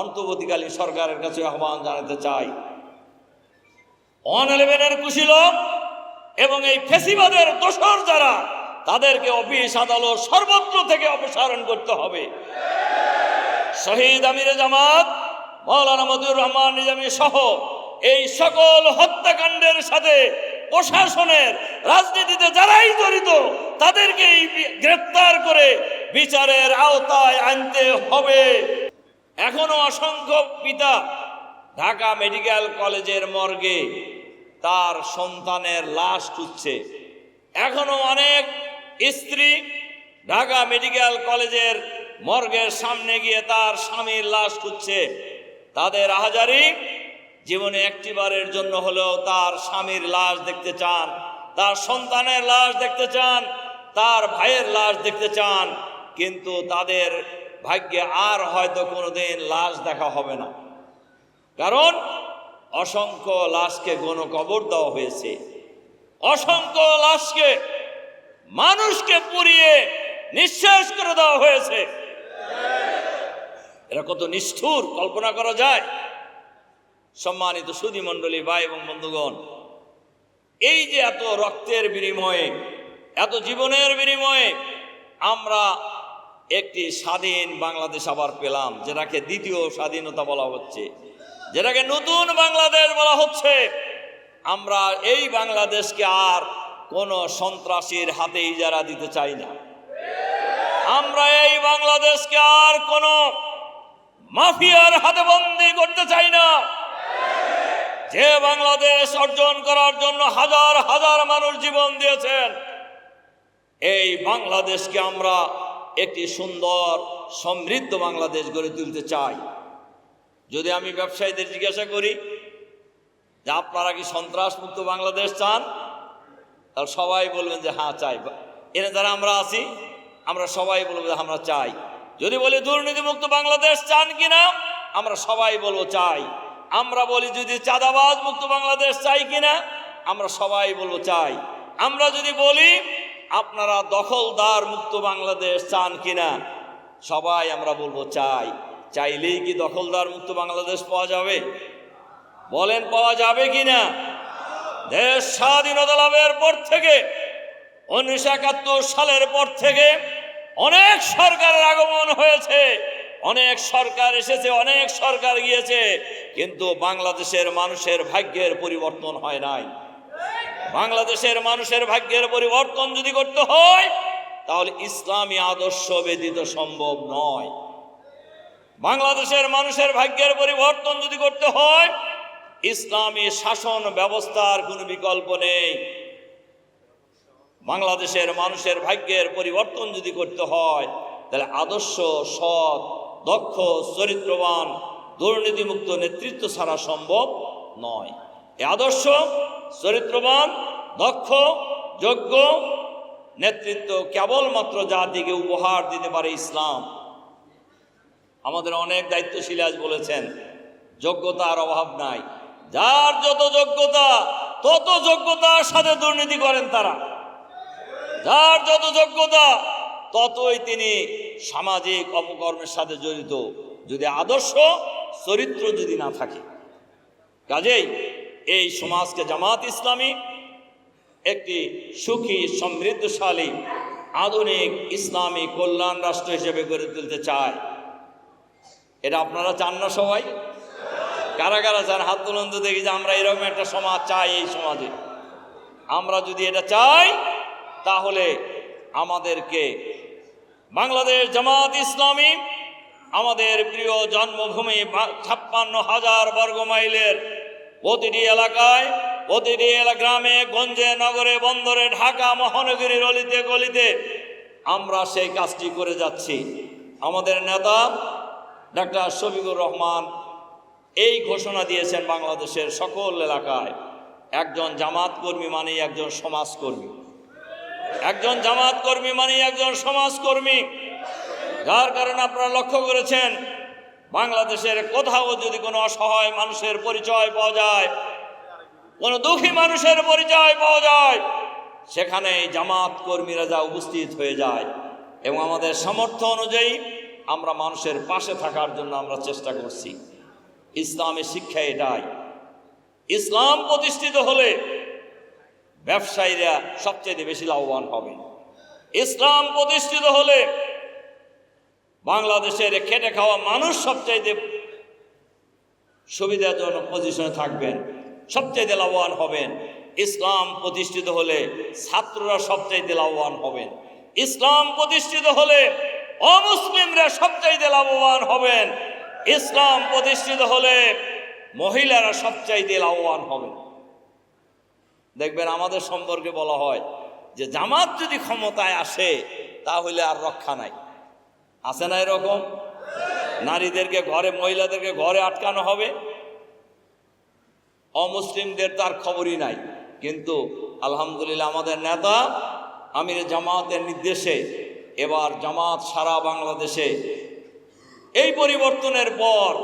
অন্তর্বর্তীকালীন সরকারের কাছে আহ্বান জানাতে চাই। ওয়ান ইলেভেনের কুশীল এবং এই ফেসিবাদের দোসর যারা, তাদেরকে অফিস আদালত সর্বত্র থেকে অপসারণ করতে হবে। শহীদ আমিরে জামাত মৌলানা মজুর রহমান নিজামী সহ এই সকল হত্যাকাণ্ডের সাথে প্রশাসনের রাজনীতিতে যারাই জড়িত, তাদেরকেই গ্রেপ্তার করে বিচারের আওতায় আনতে হবে। এখনও অসংখ্য পিতা ঢাকা মেডিকেল কলেজের মর্গে তার সন্তানের লাশ খুঁজছে। এখনও অনেক স্ত্রী ঢাকা মেডিকেল কলেজের মর্গের সামনে গিয়ে তার স্বামীর লাশ খুঁজছে। তাদের আহাজারি জীবনে একটিবারের জন্য হলেও তার স্বামীর লাশ দেখতে চান, তার সন্তানের লাশ দেখতে চান, তার ভাইয়ের লাশ দেখতে চান, কিন্তু তাদের ভাগ্যে আর হয়তো কোনোদিন লাশ দেখা হবে না। কারণ অসংখ্য লাশকে গণ কবর দেওয়া হয়েছে। অসংখ্য লাশকে মানুষকে পুড়িয়ে নিঃশেষ করে দেওয়া হয়েছে। এরা কত নিষ্ঠুর, কল্পনা করা যায়। সম্মানিত সুধী মণ্ডলী, ভাই এবং বন্ধুগণ, এই যে এত রক্তের বিনিময়ে, এত জীবনের বিনিময়ে আমরা একটি স্বাধীন বাংলাদেশ আবার পেলাম, যেটাকে দ্বিতীয় স্বাধীনতা বলা হচ্ছে, যেটাকে নতুন বাংলাদেশ বলা হচ্ছে। আমরা এই বাংলাদেশকে আর কোনো সন্ত্রাসীর হাতে ইজারা দিতে চাই না। আমরা এই বাংলাদেশকে আর কোনো মাফিয়ার হাতে বন্দি করতে চাই না। যে বাংলাদেশ অর্জন করার জন্য হাজার হাজার মানুষ জীবন দিয়েছেন, এই বাংলাদেশকে আমরা একটি সুন্দর, সমৃদ্ধ বাংলাদেশ গড়ে তুলতে চাই। যদি আমি ব্যবসায়ীদের জিজ্ঞাসা করি, যে আপনারা কি সন্ত্রাস মুক্ত বাংলাদেশ চান? তাহলে সবাই বলবেন যে হ্যাঁ চাই। এনে যারা আমরা আছি, আমরা সবাই বলব যে, আমরা চাই। যদি বলি, দুর্নীতিমুক্ত বাংলাদেশ চান কিনা আমরা সবাই বলব, চাই। আমরা বলি, যদি চাঁদাবাজ মুক্ত বাংলাদেশ চাই কিনা আমরা সবাই বলব, চাই। আমরা যদি বলি আপনারা দখলদার মুক্ত বাংলাদেশ চান কিনা? সবাই আমরা বলব চাই। চাইলেই কি দখলদার মুক্ত বাংলাদেশ পাওয়া যাবে? বলেন, পাওয়া যাবে কিনা? দেশ স্বাধীনতা লাভের পর থেকে, উনিশশো একাত্তর সালের পর থেকে অনেক সরকারের আগমন হয়েছে। অনেক সরকার এসেছে, অনেক সরকার গিয়েছে, কিন্তু বাংলাদেশের মানুষের ভাগ্যের পরিবর্তন হয় নাই। বাংলাদেশের মানুষের ভাগ্যের পরিবর্তন যদি করতে হয়, তাহলে ইসলামী আদর্শ ব্যতীত সম্ভব নয়। বাংলাদেশের মানুষের ভাগ্যের পরিবর্তন যদি করতে হয়, ইসলামী শাসন ব্যবস্থার কোনো বিকল্প নেই। বাংলাদেশের মানুষের ভাগ্যের পরিবর্তন যদি করতে হয়, তাহলে আদর্শ, সৎ, দক্ষ, চরিত্রবান, দুর্নীতিমুক্ত নেতৃত্ব ছাড়া সম্ভব নয়। এ আদর্শ, চরিত্রবান, দক্ষ, যোগ্য, নেতৃত্ব কেবলমাত্র যার দিকে উপহার দিতে পারে ইসলাম। আমাদের অনেক দায়িত্বশীল আজ বলেছেন, যোগ্যতার অভাব নাই। যার যত যোগ্যতা, তত যোগ্যতার সাথে দুর্নীতি করেন তারা। যার যত যোগ্যতা, ততই তিনি সামাজিক অপকর্মের সাথে জড়িত। যদি আদর্শ, চরিত্র যদি না থাকে, কাজেই এই সমাজকে জামাত ইসলামী একটি সুখী, সমৃদ্ধশালী, আধুনিক ইসলামী কল্যাণ রাষ্ট্র হিসেবে গড়ে তুলতে চায়। এটা আপনারা চান না সবাই? কারা কারা চান? হাত তুলন তো দেখি যে আমরা এরকম একটা সমাজ চাই এই সমাজে। আমরা যদি এটা চাই, তাহলে আমাদেরকে বাংলাদেশ জামাত ইসলামী, আমাদের প্রিয় জন্মভূমি ছাপ্পান্ন হাজার বর্গ মাইলের প্রতিটি এলাকায়, প্রতিটি এলা- গ্রামে, গঞ্জে, নগরে, বন্দরে, ঢাকা, মহানগরীর অলিতে গলিতে আমরা সেই কাজটি করে যাচ্ছি। আমাদের নেতা ডাক্তার শফিকুর রহমান এই ঘোষণা দিয়েছেন বাংলাদেশের সকল এলাকায়, একজন জামাত কর্মী মানেই একজন সমাজকর্মী একজন জামাত কর্মী মানে একজন সমাজকর্মী যার কারণে আপনারা লক্ষ্য করেছেন বাংলাদেশের কোথাও যদি কোনো অসহায় মানুষের পরিচয় পাওয়া যায়, কোনো দুঃখী মানুষের পরিচয় পাওয়া যায় সেখানে জামাত কর্মীরা যা উপস্থিত হয়ে যায় এবং আমাদের সামর্থ্য অনুযায়ী আমরা মানুষের পাশে থাকার জন্য আমরা চেষ্টা করছি। ইসলামের শিক্ষা এটাই। ইসলাম প্রতিষ্ঠিত হলে ব্যবসায়ীরা সবচেয়ে বেশি লাভবান হবে। ইসলাম প্রতিষ্ঠিত হলে বাংলাদেশের খেটে খাওয়া মানুষ সবচাইতে সুবিধাজনক পজিশনে থাকবেন, সবচাইতে লাভবান হবেন। ইসলাম প্রতিষ্ঠিত হলে ছাত্ররা সবচাইতে লাভবান হবেন। ইসলাম প্রতিষ্ঠিত হলে অমুসলিমরা সবচাইতে লাভবান হবেন। ইসলাম প্রতিষ্ঠিত হলে মহিলারা সবচাইতে লাভবান হবেন। দেখবেন আমাদের সম্পর্কে বলা হয় যে জামাত যদি ক্ষমতায় আসে, তাহলে আর রক্ষা নাই। আছে না এরকম? নারীদেরকে ঘরে, মহিলাদেরকে ঘরে আটকানো হবে? অমুসলিমদের তার খবরই নাই। কিন্তু আলহামদুলিল্লাহ আমাদের নেতা আমির জামাতের নির্দেশে এবার জামাত সারা বাংলাদেশে এই পরিবর্তনের পর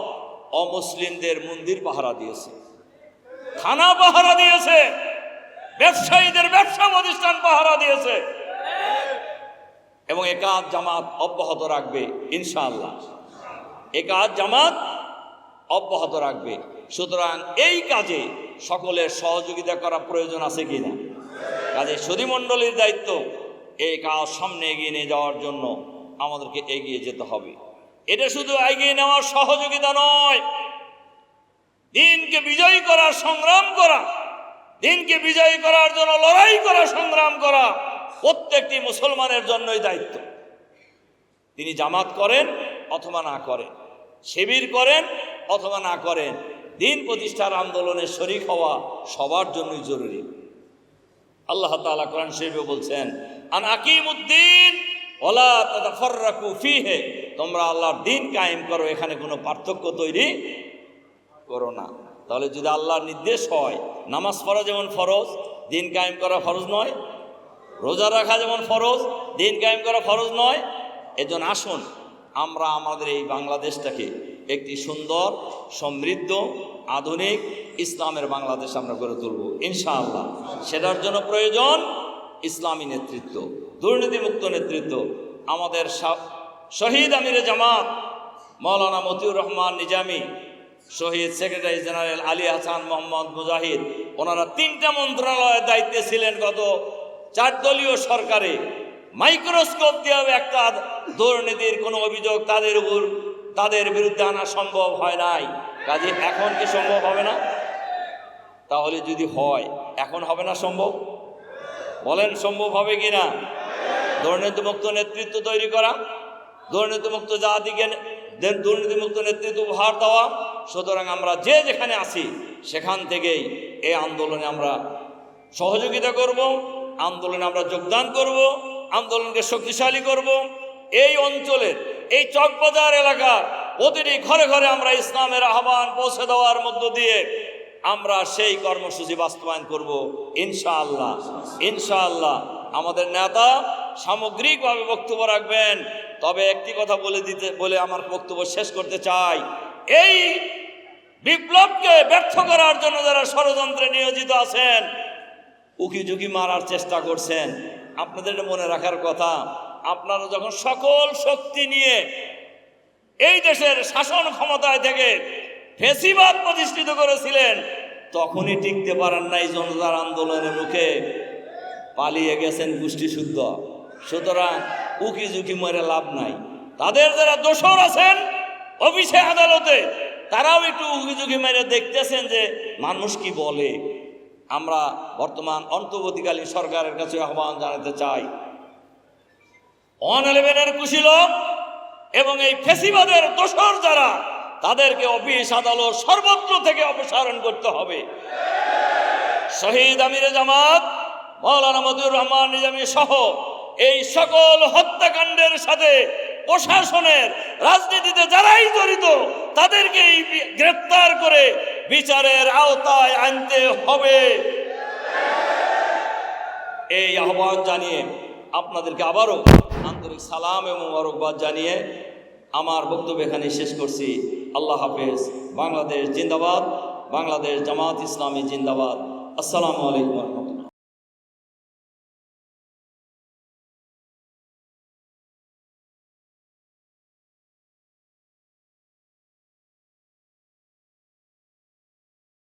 অমুসলিমদের মন্দির পাহারা দিয়েছে। থানা পাহারা দিয়েছে। ব্যবসায়ীদের ব্যবসা প্রতিষ্ঠান পাহারা দিয়েছে। এবং এ কাজ জামাত অব্যাহত রাখবে, ইনশাআল্লাহ। এ কাজ জামাত অব্যাহত রাখবে। সুতরাং এই কাজে সকলের সহযোগিতা করা প্রয়োজন আছে কিনা? কাজে সদীমণ্ডলীর দায়িত্ব এই কাজ সামনে এগিয়ে নিয়ে যাওয়ার জন্য আমাদেরকে এগিয়ে যেতে হবে। এটা শুধু এগিয়ে নেওয়ার সহযোগিতা নয়, দিনকে বিজয়ী করার সংগ্রাম করা, দিনকে বিজয়ী করার জন্য লড়াই করা, সংগ্রাম করা প্রত্যেকটি মুসলমানের জন্যই দায়িত্ব। তিনি জামাত করেন, অথবা না করেন। শিবির করেন, অথবা না করেন। দিন প্রতিষ্ঠার আন্দোলনে শরিক হওয়া সবার জন্যই জরুরি। আল্লাহ তাআলা কোরআন শরীফে বলছেন, আন আকিমুদ্দিন ওলা তাতাফাররাকু ফিহে। তোমরা আল্লাহর দিন কায়েম করো, এখানে কোনো পার্থক্য তৈরি করো না। তাহলে যদি আল্লাহর নির্দেশ হয়, নামাজ পড়া যেমন ফরজ, দিন কায়েম করা ফরজ নয় রোজা রাখা যেমন ফরজ, দিন কায়েম করা ফরজ নয়, এজন্য আসুন আমরা আমাদের এই বাংলাদেশটাকে একটি সুন্দর, সমৃদ্ধ, আধুনিক ইসলামের বাংলাদেশ আমরা গড়ে তুলব, ইনশাআল্লাহ। সেটার জন্য প্রয়োজন ইসলামী নেতৃত্ব, দুর্নীতিমুক্ত নেতৃত্ব। আমাদের শহীদ আমিরে জামাত, মৌলানা মতিউর রহমান নিজামী, শহীদ সেক্রেটারি জেনারেল আলী হাসান মোহাম্মদ মুজাহিদ, ওনারা তিনটা মন্ত্রণালয়ের দায়িত্বে ছিলেন গত চার দলীয় সরকারে মাইক্রোস্কোপ দিয়েও একটা দুর্নীতির কোনো অভিযোগ তাদের উপর, তাদের বিরুদ্ধে আনা সম্ভব হয় নাই। কাজে এখন কি সম্ভব হবে না? তাহলে যদি হয়, এখন হবে না সম্ভব? বলেন সম্ভব হবে কি না? দুর্নীতিমুক্ত নেতৃত্ব তৈরি করা, দুর্নীতিমুক্ত জাতিকে দুর্নীতিমুক্ত নেতৃত্ব উপহার দেওয়া। সুতরাং আমরা যে যেখানে আছি, সেখান থেকেই এই আন্দোলনে আমরা সহযোগিতা করব। আন্দোলনে আমরা যোগদান করব, আন্দোলনকে শক্তিশালী করব। এই অঞ্চলের, এই চকবাজার এলাকার প্রতিটি ঘরে ঘরে আমরা ইসলামের আহ্বান পৌঁছে দেওয়ার মধ্য দিয়ে আমরা সেই কর্মসূচি বাস্তবায়ন করব, ইনশাআল্লাহ। ইনশাআল্লাহ। আমাদের নেতা সামগ্রিকভাবে বক্তব্য রাখবেন। তবে একটি কথা বলে দিতে, বলে আমার বক্তব্য শেষ করতে চাই। এই বিপ্লবকে ব্যর্থ করার জন্য যারা ষড়যন্ত্রে নিয়োজিত আছেন উকি ঝুঁকি মারার চেষ্টা করছেন। আপনাদের মনে রাখার কথা, আপনারা যখন সকল শক্তি নিয়ে এই দেশের শাসন ক্ষমতায় থেকে ফেসিবাদ প্রতিষ্ঠিত করেছিলেন, তখনই টিকতে পারেন নাই জনতার আন্দোলনের মুখে। পালিয়ে গেছেন গোষ্ঠী শুদ্ধ সুতরাং উকি ঝুঁকি মরে লাভ নাই। তাদের যারা দোষর আছেন অফিসে আদালতে, তারাও একটু উকি ঝুঁকি মেরে দেখতেছেন যে মানুষ কি বলে। আমরা বর্তমান অন্তর্বর্তীকালীন সরকারের কাছে আহ্বান জানাতে চাই। ওয়ান ইলেভেনের কুশীলভ এবং এই ফেসিবাদের দোষর যারা, তাদেরকে অফিস আদালত সর্বত্র থেকে অপসারণ করতে হবে। শহীদ আমিরে জামাত, মৌলানা মজুর রহমান নিজামী সহ এই সকল হত্যাকাণ্ডের সাথে প্রশাসনের রাজনীতিতে যারাই জড়িত তাদেরকে গ্রেপ্তার করে বিচারের আওতায় আনতে হবে। এই আহ্বান জানিয়ে আপনাদেরকে আবারও আন্তরিক সালাম এবং মোবারকবাদ জানিয়ে আমার বক্তব্য এখানে শেষ করছি। আল্লাহ হাফেজ। বাংলাদেশ জিন্দাবাদ, বাংলাদেশ জামাত ইসলামী জিন্দাবাদ। আসসালামু আলাইকুম